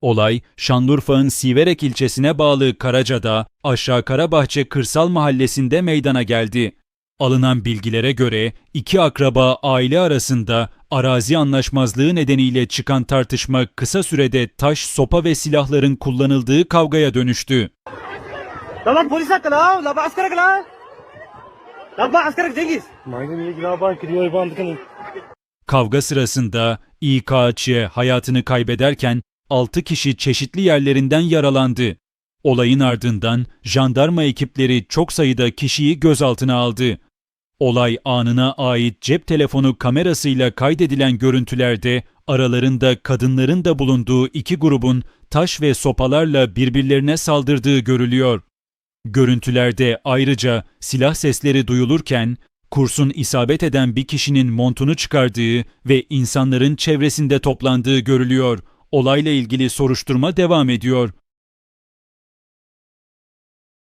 Olay Şanlıurfa'nın Siverek ilçesine bağlı Karaca'da Aşağı Karabahçe Kırsal Mahallesi'nde meydana geldi. Alınan bilgilere göre iki akraba aile arasında arazi anlaşmazlığı nedeniyle çıkan tartışma kısa sürede taş, sopa ve silahların kullanıldığı kavgaya dönüştü. Damat polis hakkında, laba askara kala. Laba askara Cengiz. Maydan iyi giraban kiriyor bandıkını. Kavga sırasında İKÇ hayatını kaybederken 6 kişi çeşitli yerlerinden yaralandı. Olayın ardından jandarma ekipleri çok sayıda kişiyi gözaltına aldı. Olay anına ait cep telefonu kamerasıyla kaydedilen görüntülerde aralarında kadınların da bulunduğu iki grubun taş ve sopalarla birbirlerine saldırdığı görülüyor. Görüntülerde ayrıca silah sesleri duyulurken kurşun isabet eden bir kişinin montunu çıkardığı ve insanların çevresinde toplandığı görülüyor. Olayla ilgili soruşturma devam ediyor.